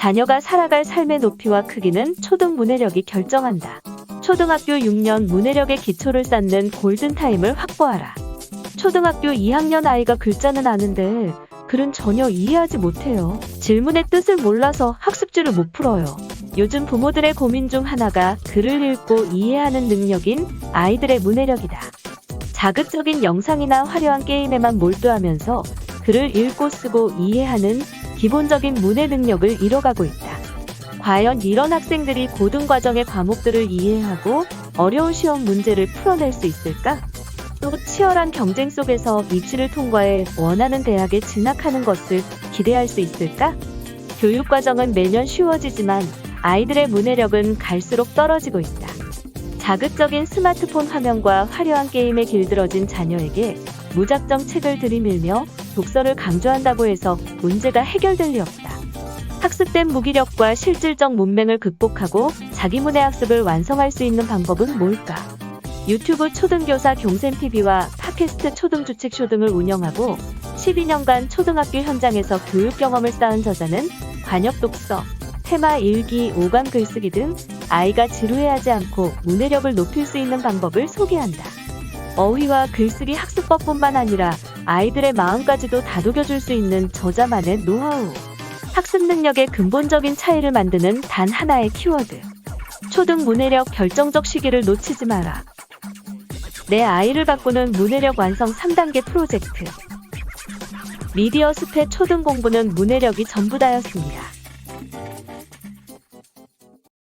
자녀가 살아갈 삶의 높이와 크기는 초등 문해력이 결정한다. 초등학교 6년 문해력의 기초를 쌓는 골든타임을 확보하라. 초등학교 2학년 아이가 글자는 아는데 글은 전혀 이해하지 못해요. 질문의 뜻을 몰라서 학습지를 못 풀어요. 요즘 부모들의 고민 중 하나가 글을 읽고 이해하는 능력인 아이들의 문해력이다. 자극적인 영상이나 화려한 게임에만 몰두하면서 글을 읽고 쓰고 이해하는 기본적인 문해 능력을 잃어가고 있다. 과연 이런 학생들이 고등과정의 과목들을 이해하고 어려운 시험 문제를 풀어낼 수 있을까? 또 치열한 경쟁 속에서 입시를 통과해 원하는 대학에 진학하는 것을 기대할 수 있을까? 교육과정은 매년 쉬워지지만 아이들의 문해력은 갈수록 떨어지고 있다. 자극적인 스마트폰 화면과 화려한 게임에 길들어진 자녀에게 무작정 책을 들이밀며 독서를 강조한다고 해서 문제가 해결될 리 없다. 학습된 무기력과 실질적 문맹을 극복하고 자기문의 학습을 완성할 수 있는 방법은 뭘까? 유튜브 초등교사 경센TV와 팟캐스트 초등주책쇼 등을 운영하고 12년간 초등학교 현장에서 교육 경험을 쌓은 저자는 관역 독서, 테마 일기, 오감 글쓰기 등 아이가 지루해하지 않고 문해력을 높일 수 있는 방법을 소개한다. 어휘와 글쓰기 학습법뿐만 아니라 아이들의 마음까지도 다독여줄 수 있는 저자만의 노하우. 학습 능력의 근본적인 차이를 만드는 단 하나의 키워드. 초등 문해력 결정적 시기를 놓치지 마라. 내 아이를 바꾸는 문해력 완성 3단계 프로젝트. 미디어 숲의 초등 공부는 문해력이 전부다였습니다.